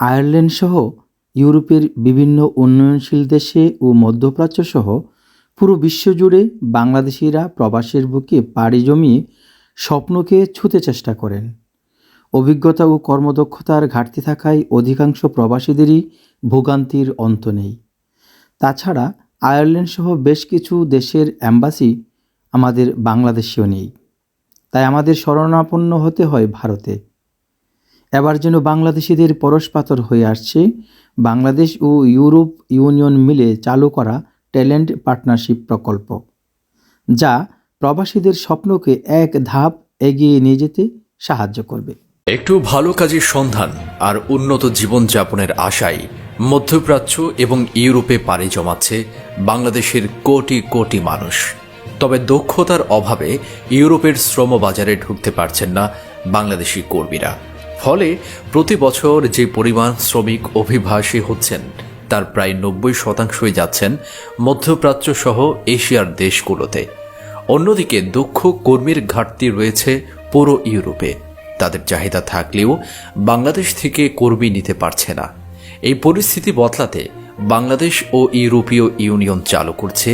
Ireland সহ ইউরোপের বিভিন্ন উন্নয়নশীল দেশে ও মধ্যপ্রাচ্য সহ পুরো বিশ্বজুড়ে বাংলাদেশিরা প্রবাসের বুকে পাড়ি জমিয়ে স্বপ্নকে ছুঁতে চেষ্টা করেন। অভিজ্ঞতা ও কর্মদক্ষতার ঘাটতি থাকায় অধিকাংশ প্রবাসীদেরই ভোগান্তির অন্ত নেই। তাছাড়া আয়ারল্যান্ড সহ বেশ কিছু দেশের অ্যাম্বাসি আমাদের বাংলাদেশেও নেই। তাই আমাদের শরণাপন্ন হতে হয় ভারতে। এবার যেন বাংলাদেশিদের পরশপাতর হয়ে আসছে। বাংলাদেশ ও ইউরোপ ইউনিয়ন মিলে চালু করা ট্যালেন্ট পার্টনারশিপ প্রকল্প, যা প্রবাসীদের স্বপ্নকে এক ধাপ এগিয়ে নিয়ে যেতে সাহায্য করবে। একটু ভালো কাজের সন্ধান আর উন্নত জীবনযাপনের আশায় মধ্যপ্রাচ্য এবং ইউরোপে পাড়ি জমাচ্ছে বাংলাদেশের কোটি কোটি মানুষ। তবে দক্ষতার অভাবে ইউরোপের শ্রম বাজারে ঢুকতে পারছেন না বাংলাদেশি কর্মীরা। ফলে প্রতি বছর যে পরিমাণ শ্রমিক অভিবাসী হচ্ছেন, তার প্রায় নব্বই শতাংশই যাচ্ছেন মধ্যপ্রাচ্য সহ এশিয়ার দেশগুলোতে। অন্যদিকে দক্ষ কর্মীর ঘাটতি রয়েছে পুরো ইউরোপে। তাদের চাহিদা থাকলেও বাংলাদেশ থেকে কর্মী নিতে পারছে না। এই পরিস্থিতি বদলাতে বাংলাদেশ ও ইউরোপীয় ইউনিয়ন চালু করছে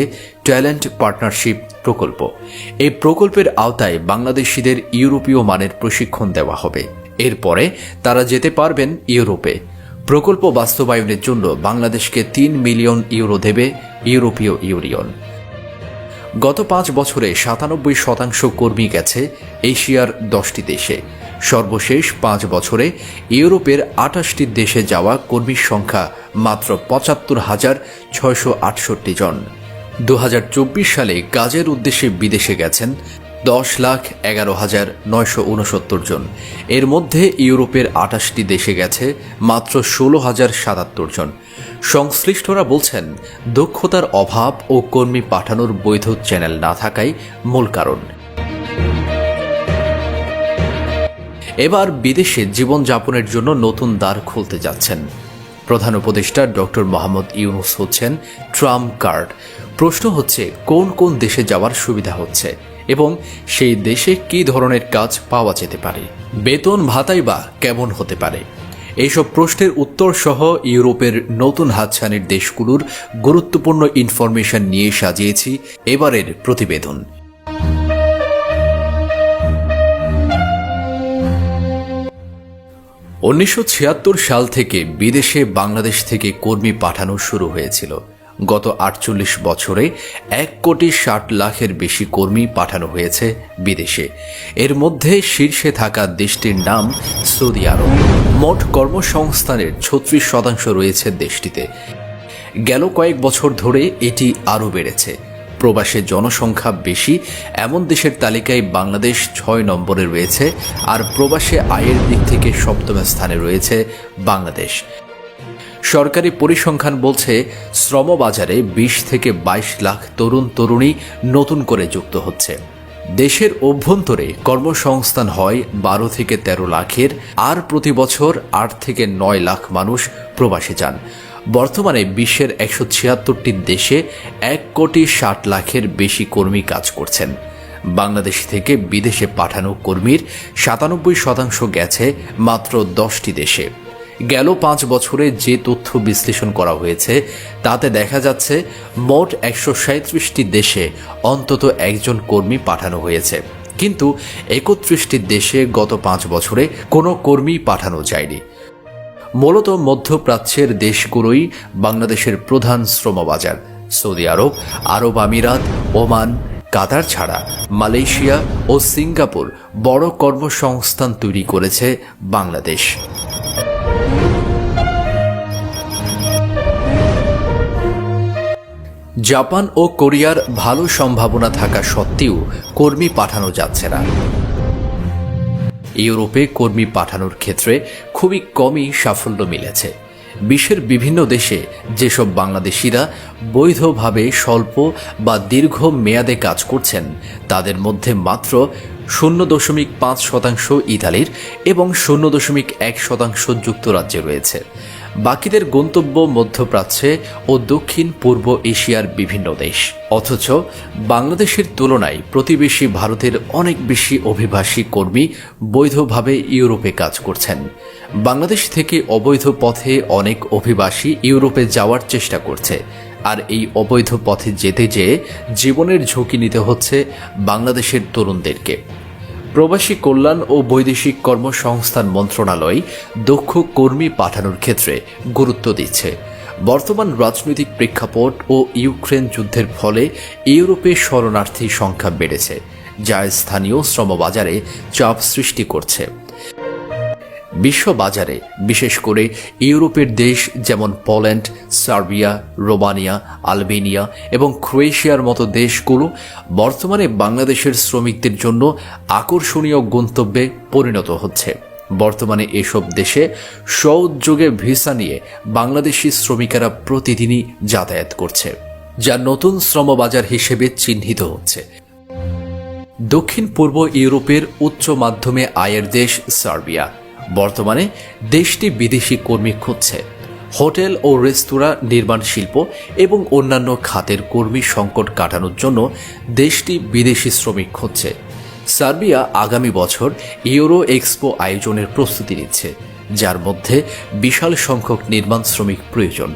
ট্যালেন্ট পার্টনারশিপ প্রকল্প। এই প্রকল্পের আওতায় বাংলাদেশিদের ইউরোপীয় মানের প্রশিক্ষণ দেওয়া হবে। এরপরে তারা যেতে পারবেন ইউরোপে। প্রকল্প বাস্তবায়নের জন্য বাংলাদেশকে তিন মিলিয়ন ইউরো দেবে ইউরোপীয় ইউনিয়ন। গত পাঁচ বছরে সাতানব্বই শতাংশ কর্মী গেছে এশিয়ার দশটি দেশে। সর্বশেষ পাঁচ বছরে ইউরোপের আটাশটি দেশে যাওয়া কর্মীর সংখ্যা মাত্র পঁচাত্তর হাজার ছয়শো আটষট্টি জন। দু হাজার চব্বিশ সালে কাজের উদ্দেশ্যে বিদেশে গেছেন দশ লাখ এগারো হাজার নয়শো উনসত্তর জন। এর মধ্যে ইউরোপের আটাশটি দেশে গেছে মাত্র ষোলো হাজার সাতাত্তর জন। সংশ্লিষ্টরা বলছেন, দক্ষতার অভাব ও কর্মী পাঠানোর বৈধ চ্যানেল না থাকাই মূল কারণ। এবার বিদেশে জীবনযাপনের জন্য নতুন দ্বার খুলতে যাচ্ছেন। প্রধান উপদেষ্টা ডক্টর মোহাম্মদ ইউনুস হচ্ছেন ট্রাম্প কার্ড। প্রশ্ন হচ্ছে, কোন কোন দেশে যাওয়ার সুবিধা হচ্ছে? এবং সেই দেশে কী ধরনের কাজ পাওয়া যেতে পারে? বেতন ভাতাই বা কেমন হতে পারে? এইসব প্রশ্নের উত্তর সহ ইউরোপের নতুন হাতছানির দেশগুলোর গুরুত্বপূর্ণ ইনফরমেশন নিয়ে সাজিয়েছি এবারের প্রতিবেদন। উনিশশো ছিয়াত্তর সাল থেকে বিদেশে বাংলাদেশ থেকে কর্মী পাঠানো শুরু হয়েছিল। গত আটচল্লিশ বছরে এক কোটি ষাট লাখের বেশি কর্মী পাঠানো হয়েছে বিদেশে। এর মধ্যে শীর্ষে থাকা দেশটির নাম সৌদি আরব। মোট কর্মসংস্থানের ছত্রিশ শতাংশ রয়েছে দেশটিতে। গেল কয়েক বছর ধরে এটি আরও বেড়েছে। প্রবাসে জনসংখ্যা বেশি, এমন দেশের তালিকায় বাংলাদেশ ছয় নম্বরে রয়েছে, আর প্রবাসে আয়ের দিক থেকে সপ্তম স্থানে রয়েছে বাংলাদেশ। সরকারি পরিসংখ্যান বলছে, শ্রমবাজারে বিশ থেকে ২২ লাখ তরুণ তরুণী নতুন করে যুক্ত হচ্ছে। দেশের অভ্যন্তরে কর্মসংস্থান হয় বারো থেকে ১৩ লাখের, আর প্রতি বছর আট থেকে নয় লাখ মানুষ প্রবাসে যান। বর্তমানে বিশ্বের একশো ছিয়াত্তরটি দেশে এক কোটি ষাট লাখের বেশি কর্মী কাজ করছেন। বাংলাদেশ থেকে বিদেশে পাঠানো কর্মীর সাতানব্বই শতাংশ গেছে মাত্র দশটি দেশে। গেল পাঁচ বছরে যে তথ্য বিশ্লেষণ করা হয়েছে, তাতে দেখা যাচ্ছে মোট একশো সাঁত্রিশটি দেশে অন্তত একজন কর্মী পাঠানো হয়েছে। কিন্তু একত্রিশটি দেশে গত পাঁচ বছরে কোনো কর্মী পাঠানো যায়নি। মূলত মধ্যপ্রাচ্যের দেশগুলোই বাংলাদেশের প্রধান শ্রমবাজার, সৌদি আরব আরব আমিরাত, ওমান, কাতার ছাড়া মালয়েশিয়া ও সিঙ্গাপুর বড় কর্মসংস্থান তৈরি করেছে বাংলাদেশ। জাপান ও কোরিয়ার ভালো সম্ভাবনা থাকা সত্ত্বেও কর্মী পাঠানো যাচ্ছে না। ইউরোপে কর্মী পাঠানোর ক্ষেত্রে খুবই কমই সাফল্য মিলেছে। বিশ্বের বিভিন্ন দেশে যেসব বাংলাদেশিরা বৈধভাবে স্বল্প বা দীর্ঘ মেয়াদে কাজ করছেন, তাদের মধ্যে মাত্র শূন্য দশমিক পাঁচ শতাংশ ইতালির এবং শূন্য দশমিক এক শতাংশ যুক্তরাজ্যে রয়েছে। বাকিদের গন্তব্য মধ্যপ্রাচ্যে ও দক্ষিণ পূর্ব এশিয়ার বিভিন্ন দেশ। অথচ বাংলাদেশের তুলনায় প্রতিবেশী ভারতের অনেক বেশি অভিবাসী কর্মী বৈধভাবে ইউরোপে কাজ করছেন। বাংলাদেশ থেকে অবৈধ পথে অনেক অভিবাসী ইউরোপে যাওয়ার চেষ্টা করছে। আর এই অবৈধ পথে যেতে যেয়ে জীবনের ঝুঁকি নিতে হচ্ছে বাংলাদেশের তরুণদেরকে। প্রবাসী কল্যাণ ও বৈদেশিক কর্মসংস্থান মন্ত্রণালয় দক্ষ কর্মী পাঠানোর ক্ষেত্রে গুরুত্ব দিচ্ছে। বর্তমান রাজনৈতিক প্রেক্ষাপট ও ইউক্রেন যুদ্ধের ফলে ইউরোপে শরণার্থী সংখ্যা বেড়েছে, যা স্থানীয় শ্রমবাজারে চাপ সৃষ্টি করছে। বিশ্ববাজারে, বিশেষ করে ইউরোপের দেশ যেমন পোল্যান্ড, সার্বিয়া, রোমানিয়া, আলবেনিয়া এবং ক্রোয়েশিয়ার মতো দেশগুলো বর্তমানে বাংলাদেশের শ্রমিকদের জন্য আকর্ষণীয় গন্তব্যে পরিণত হচ্ছে। বর্তমানে এসব দেশে স্বউদ্যোগে ভিসা নিয়ে বাংলাদেশি শ্রমিকেরা প্রতিদিনই যাতায়াত করছে, যা নতুন শ্রমবাজার হিসেবে চিহ্নিত হচ্ছে। দক্ষিণ পূর্ব ইউরোপের উচ্চ মাধ্যমে আয়ের দেশ সার্বিয়া। বর্তমানে দেশটি বিদেশি কর্মী খুঁজছে। হোটেল ও রেস্তোরাঁ নির্মাণ শিল্প এবং অন্যান্য খাতের কর্মী সংকট কাটানোর জন্য দেশটি বিদেশি শ্রমিক খুঁজছে। সার্বিয়া আগামী বছর ইউরো এক্সপো আয়োজনের প্রস্তুতি নিচ্ছে, যার মধ্যে বিশাল সংখ্যক নির্মাণ শ্রমিক প্রয়োজন।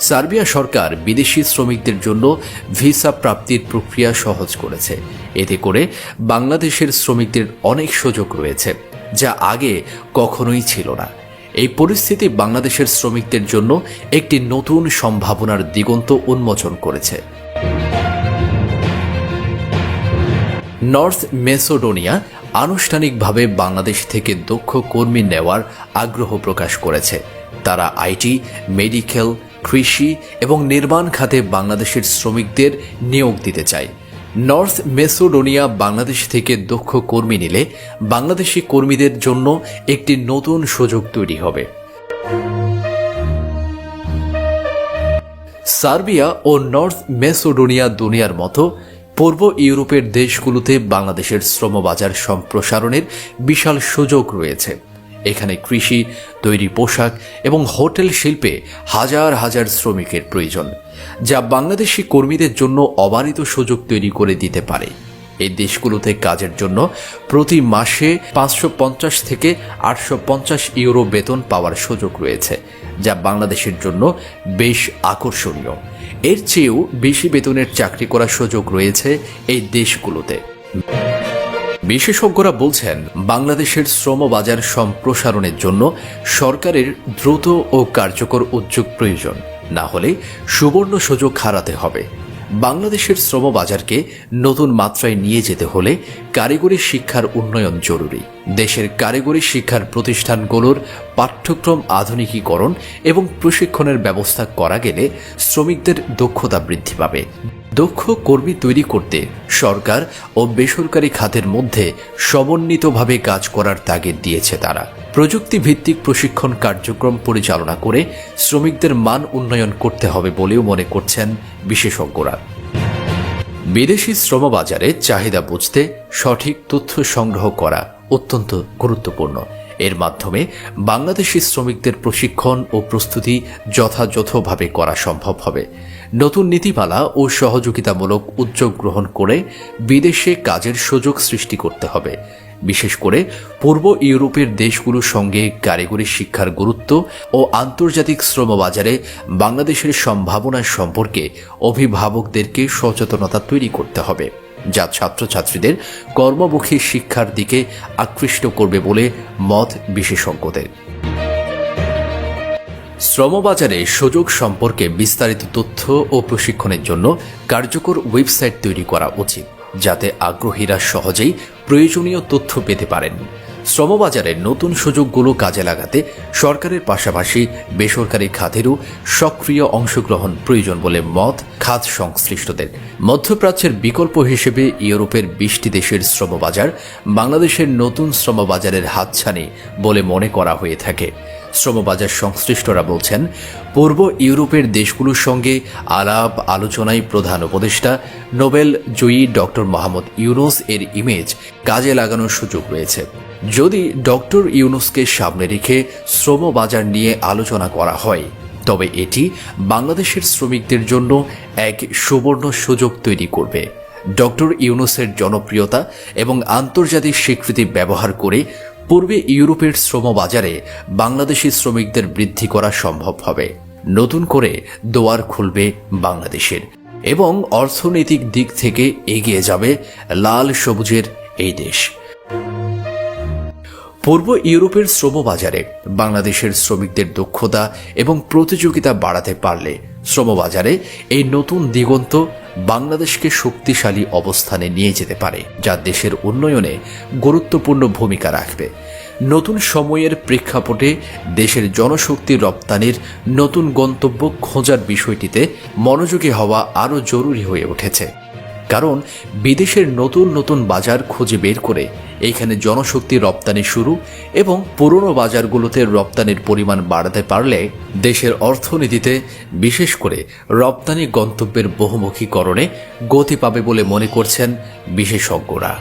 সার্বিয়া সরকার বিদেশি শ্রমিকদের জন্য ভিসা প্রাপ্তির প্রক্রিয়া সহজ করেছে। এতে করে বাংলাদেশের শ্রমিকদের অনেক সুযোগ রয়েছে। যা আগে কখনোই ছিল না। এই পরিস্থিতি বাংলাদেশের শ্রমিকদের জন্য একটি নতুন সম্ভাবনার দিগন্ত উন্মোচন করেছে। নর্থ মেসোডোনিয়া আনুষ্ঠানিকভাবে বাংলাদেশ থেকে দক্ষ কর্মী নেওয়ার আগ্রহ প্রকাশ করেছে। তারা আইটি, মেডিকেল, কৃষি এবং নির্মাণ খাতে বাংলাদেশের শ্রমিকদের নিয়োগ দিতে চায়। নর্থ মেসোডোনিয়া বাংলাদেশ থেকে দক্ষ কর্মী নিলে বাংলাদেশি কর্মীদের জন্য একটি নতুন সুযোগ তৈরি হবে। সার্বিয়া ও নর্থ মেসোডোনিয়া দুনিয়ার মতো পূর্ব ইউরোপের দেশগুলোতে বাংলাদেশের শ্রমবাজার সম্প্রসারণের বিশাল সুযোগ রয়েছে। এখানে কৃষি, তৈরি পোশাক এবং হোটেল শিল্পে হাজার হাজার শ্রমিকের প্রয়োজন, যা বাংলাদেশি কর্মীদের জন্য অবারিত সুযোগ তৈরি করে দিতে পারে। এই দেশগুলোতে কাজের জন্য প্রতি মাসে পাঁচশো পঞ্চাশ থেকে আটশো পঞ্চাশ ইউরো বেতন পাওয়ার সুযোগ রয়েছে, যা বাংলাদেশের জন্য বেশ আকর্ষণীয়। এর চেয়েও বেশি বেতনের চাকরি করার সুযোগ রয়েছে এই দেশগুলোতে। বিশেষজ্ঞরা বলছেন, বাংলাদেশের শ্রমবাজার সম্প্রসারণের জন্য সরকারের দ্রুত ও কার্যকর উদ্যোগ প্রয়োজন। না হলে সুবর্ণ সুযোগ হারাতে হবে। বাংলাদেশের শ্রমবাজারকে নতুন মাত্রায় নিয়ে যেতে হলে কারিগরি শিক্ষার উন্নয়ন জরুরি। দেশের কারিগরি শিক্ষার প্রতিষ্ঠানগুলোর পাঠ্যক্রম আধুনিকীকরণ এবং প্রশিক্ষণের ব্যবস্থা করা গেলে শ্রমিকদের দক্ষতা বৃদ্ধি পাবে। দক্ষ কর্মী তৈরি করতে সরকার ও বেসরকারি খাতের মধ্যে সমন্বিতভাবে কাজ করার তাগিদ দিয়েছে তারা। প্রযুক্তি ভিত্তিক প্রশিক্ষণ কার্যক্রম পরিচালনা করে শ্রমিকদের মান উন্নয়ন করতে হবে বলেও মনে করছেন বিশেষজ্ঞরা। বিদেশি শ্রমবাজারে চাহিদা বুঝতে সঠিক তথ্য সংগ্রহ করা অত্যন্ত গুরুত্বপূর্ণ। এর মাধ্যমে বাংলাদেশি শ্রমিকদের প্রশিক্ষণ ও প্রস্তুতি যথাযথভাবে করা সম্ভব হবে। নতুন নীতিমালা ও সহযোগিতামূলক উদ্যোগ গ্রহণ করে বিদেশে কাজের সুযোগ সৃষ্টি করতে হবে। বিশেষ করে পূর্ব ইউরোপের দেশগুলোর সঙ্গে কারিগরি শিক্ষার গুরুত্ব ও আন্তর্জাতিক শ্রমবাজারে বাংলাদেশের সম্ভাবনা সম্পর্কে অভিভাবকদেরকে সচেতনতা তৈরি করতে হবে। যা ছাত্রছাত্রীদের কর্মমুখী শিক্ষার দিকে আকৃষ্ট করবে বলে মত বিশেষজ্ঞদের। শ্রমবাজারে সুযোগ সম্পর্কে বিস্তারিত তথ্য ও প্রশিক্ষণের জন্য কার্যকর ওয়েবসাইট তৈরি করা উচিত, যাতে আগ্রহীরা সহজেই প্রয়োজনীয় তথ্য পেতে পারেন। শ্রমবাজারের নতুন সুযোগগুলো কাজে লাগাতে সরকারের পাশাপাশি বেসরকারি খাতেরও সক্রিয় অংশগ্রহণ প্রয়োজন বলে মত খাত সংশ্লিষ্টদের। মধ্যপ্রাচ্যের বিকল্প হিসেবে ইউরোপের বিশটি দেশের শ্রমবাজার বাংলাদেশের নতুন শ্রমবাজারের হাতছানি বলে মনে করা হয়ে থাকে। শ্রমবাজার সংশ্লিষ্টরা বলছেন, পূর্ব ইউরোপের দেশগুলোর সঙ্গে আলাপ আলোচনায় প্রধান উপদেষ্টা নোবেল জয়ী ডক্টর মোহাম্মদ ইউনুস এর ইমেজ কাজে লাগানোর সুযোগ রয়েছে। যদি ডক্টর ইউনুসকে সামনে রেখে শ্রম বাজার নিয়ে আলোচনা করা হয়, তবে এটি বাংলাদেশের শ্রমিকদের জন্য এক সুবর্ণ সুযোগ তৈরি করবে। ডক্টর ইউনুসের জনপ্রিয়তা এবং আন্তর্জাতিক স্বীকৃতি ব্যবহার করে পূর্বে ইউরোপের শ্রম বাজারে বাংলাদেশি শ্রমিকদের বৃদ্ধি করা সম্ভব হবে। নতুন করে দোয়ার খুলবে বাংলাদেশের এবং অর্থনৈতিক দিক থেকে এগিয়ে যাবে লাল সবুজের এই দেশ। পূর্ব ইউরোপের শ্রমবাজারে বাংলাদেশের শ্রমিকদের দক্ষতা এবং প্রতিযোগিতা বাড়াতে পারলে শ্রমবাজারে এই নতুন দিগন্ত বাংলাদেশকে শক্তিশালী অবস্থানে নিয়ে যেতে পারে, যা দেশের উন্নয়নে গুরুত্বপূর্ণ ভূমিকা রাখবে। নতুন সময়ের প্রেক্ষাপটে দেশের জনশক্তি রপ্তানির নতুন গন্তব্য খোঁজার বিষয়টিতে মনোযোগী হওয়া আরও জরুরি হয়ে উঠেছে। কারণ বিদেশের নতুন নতুন বাজার খুঁজে বের করে এইখানে জনশক্তি রপ্তানি শুরু এবং পুরনো বাজারগুলোতে রপ্তানির পরিমাণ বাড়াতে পারলে দেশের অর্থনীতিতে বিশেষ করে রপ্তানি গন্তব্যের বহুমুখীকরণে গতি পাবে বলে মনে করছেন বিশেষজ্ঞরা।